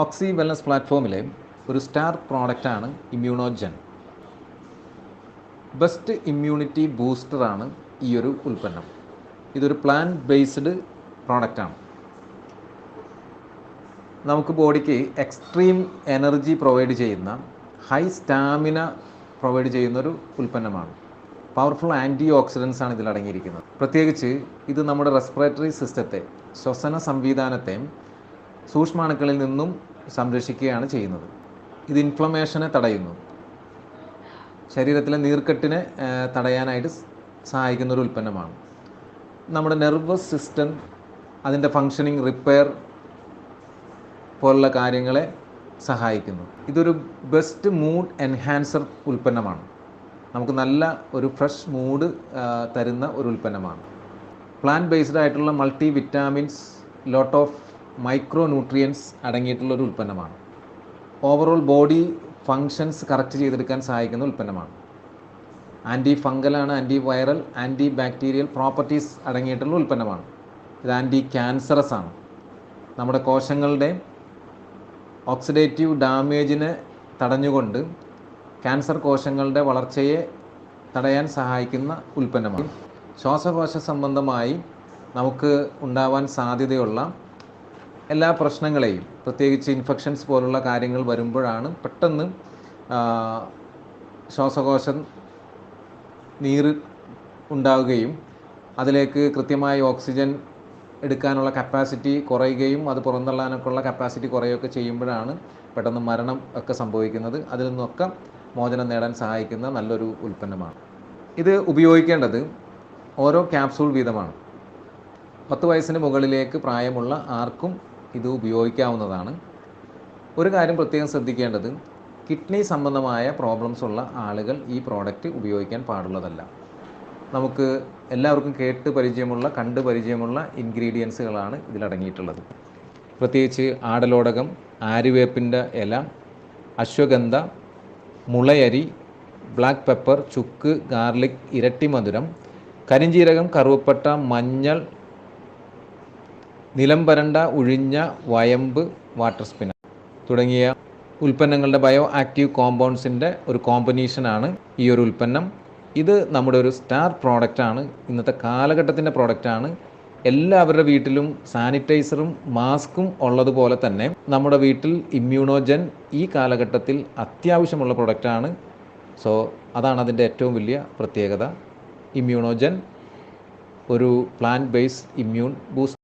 ഓക്സി wellness പ്ലാറ്റ്ഫോമിലെ ഒരു star പ്രോഡക്റ്റാണ് ഇമ്മ്യൂണോജൻ best immunity ബൂസ്റ്ററാണ് ഈ ഒരു ഉൽപ്പന്നം. ഇതൊരു പ്ലാൻ ബേസ്ഡ് പ്രോഡക്റ്റാണ് നമുക്ക് ബോഡിക്ക് എക്സ്ട്രീം എനർജി പ്രൊവൈഡ് ചെയ്യുന്ന ഹൈ സ്റ്റാമിന പ്രൊവൈഡ് ചെയ്യുന്ന ഒരു ഉൽപ്പന്നമാണ്. പവർഫുൾ ആന്റി ഓക്സിഡൻസ് ആണ് ഇതിൽ അടങ്ങിയിരിക്കുന്നത്. പ്രത്യേകിച്ച് ഇത് നമ്മുടെ റെസ്പിറേറ്ററി സിസ്റ്റത്തെ ശ്വസന സംവിധാനത്തെ സൂക്ഷ്മാണുക്കളിൽ നിന്നും സംരക്ഷിക്കുകയാണ് ചെയ്യുന്നത്. ഇത് ഇൻഫ്ലമേഷനെ തടയുന്നു. ശരീരത്തിലെ നീർക്കെട്ടിനെ തടയാനായിട്ട് സഹായിക്കുന്ന ഒരു ഉൽപ്പന്നമാണ്. നമ്മുടെ നെർവസ് സിസ്റ്റം അതിന്റെ ഫങ്ഷനിങ് റിപ്പയർ പോലുള്ള കാര്യങ്ങളെ സഹായിക്കുന്നു. ഇതൊരു ബെസ്റ്റ് മൂഡ് എൻഹാൻസർ ഉൽപ്പന്നമാണ്. നമുക്ക് നല്ല ഒരു ഫ്രഷ് മൂഡ് തരുന്ന ഒരു ഉൽപ്പന്നമാണ്. പ്ലാന്റ് ബേസ്ഡ് ആയിട്ടുള്ള multi vitamins lot of micro nutrients അടങ്ങിയിട്ടുള്ള ഒരു ഉൽപ്പന്നമാണ്. ഓവറോൾ ബോഡി ഫങ്ഷൻസ് കറക്റ്റ് ചെയ്തെടുക്കാൻ സഹായിക്കുന്ന ഉൽപ്പന്നമാണ്. Anti ഫംഗലാണ് anti viral anti bacterial properties അടങ്ങിയിട്ടുള്ള ഉൽപ്പന്നമാണ്. ഇത് ആന്റി ക്യാൻസറസ് ആണ്. നമ്മുടെ കോശങ്ങളുടെ ഓക്സിഡേറ്റീവ് ഡാമേജിനെ തടഞ്ഞുകൊണ്ട് ക്യാൻസർ കോശങ്ങളുടെ വളർച്ചയെ തടയാൻ സഹായിക്കുന്ന ഉൽപ്പന്നമാണ്. ശ്വാസകോശ സംബന്ധമായി നമുക്ക് ഉണ്ടാവാൻ സാധ്യതയുള്ള എല്ലാ പ്രശ്നങ്ങളെയും പ്രത്യേകിച്ച് ഇൻഫെക്ഷൻസ് പോലുള്ള കാര്യങ്ങൾ വരുമ്പോഴാണ് പെട്ടെന്ന് ശ്വാസകോശം നീര് ഉണ്ടാവുകയും അതിലേക്ക് കൃത്യമായി ഓക്സിജൻ എടുക്കാനുള്ള കപ്പാസിറ്റി കുറയുകയും അത് പുറന്തള്ളാനൊക്കെയുള്ള കപ്പാസിറ്റി കുറയുകയൊക്കെ ചെയ്യുമ്പോഴാണ് പെട്ടെന്ന് മരണം ഒക്കെ സംഭവിക്കുന്നത്. അതിൽ നിന്നൊക്കെ മോചനം നേടാൻ സഹായിക്കുന്ന നല്ലൊരു ഉൽപ്പന്നമാണ്. ഇത് ഉപയോഗിക്കേണ്ടത് ഓരോ ക്യാപ്സൂൾ വീതമാണ്. പത്ത് വയസ്സിന് മുകളിലേക്ക് പ്രായമുള്ള ആർക്കും ഇത് ഉപയോഗിക്കാവുന്നതാണ്. ഒരു കാര്യം പ്രത്യേകം ശ്രദ്ധിക്കേണ്ടത് കിഡ്നി സംബന്ധമായ പ്രോബ്ലംസ് ഉള്ള ആളുകൾ ഈ പ്രോഡക്റ്റ് ഉപയോഗിക്കാൻ പാടുള്ളതല്ല. നമുക്ക് എല്ലാവർക്കും കേട്ട് പരിചയമുള്ള കണ്ട് പരിചയമുള്ള ഇൻഗ്രീഡിയൻസുകളാണ് ഇതിലടങ്ങിയിട്ടുള്ളത്. പ്രത്യേകിച്ച് ആടലോടകം ആര്യവേപ്പിന്റെ ഇല അശ്വഗന്ധ മുളയരി ബ്ലാക്ക് പെപ്പർ ചുക്ക് ഗാർലിക് ഇരട്ടി മധുരം കരിഞ്ചീരകം കറുവപ്പട്ട മഞ്ഞൾ നിലംപരണ്ട ഉഴിഞ്ഞ വയമ്പ് വാട്ടർ സ്പിന്നർ തുടങ്ങിയ ഉൽപ്പന്നങ്ങളുടെ ബയോ ആക്റ്റീവ് കോമ്പൗണ്ട്സിന്റെ ഒരു കോമ്പിനേഷനാണ് ഈ ഒരു ഉൽപ്പന്നം. ഇത് നമ്മുടെ ഒരു സ്റ്റാർ പ്രോഡക്റ്റാണ് ഇന്നത്തെ കാലഘട്ടത്തിന്റെ പ്രോഡക്റ്റാണ് എല്ലാവരുടെ വീട്ടിലും സാനിറ്റൈസറും മാസ്കും ഉള്ളതുപോലെ തന്നെ നമ്മുടെ വീട്ടിൽ ഇമ്മ്യൂണോജൻ ഈ കാലഘട്ടത്തിൽ അത്യാവശ്യമുള്ള പ്രൊഡക്റ്റാണ് സോ അതാണ് അതിന്റെ ഏറ്റവും വലിയ പ്രത്യേകത. ഇമ്മ്യൂണോജൻ ഒരു പ്ലാന്റ് ബേസ്ഡ് ഇമ്മ്യൂൺ ബൂസ്റ്റ്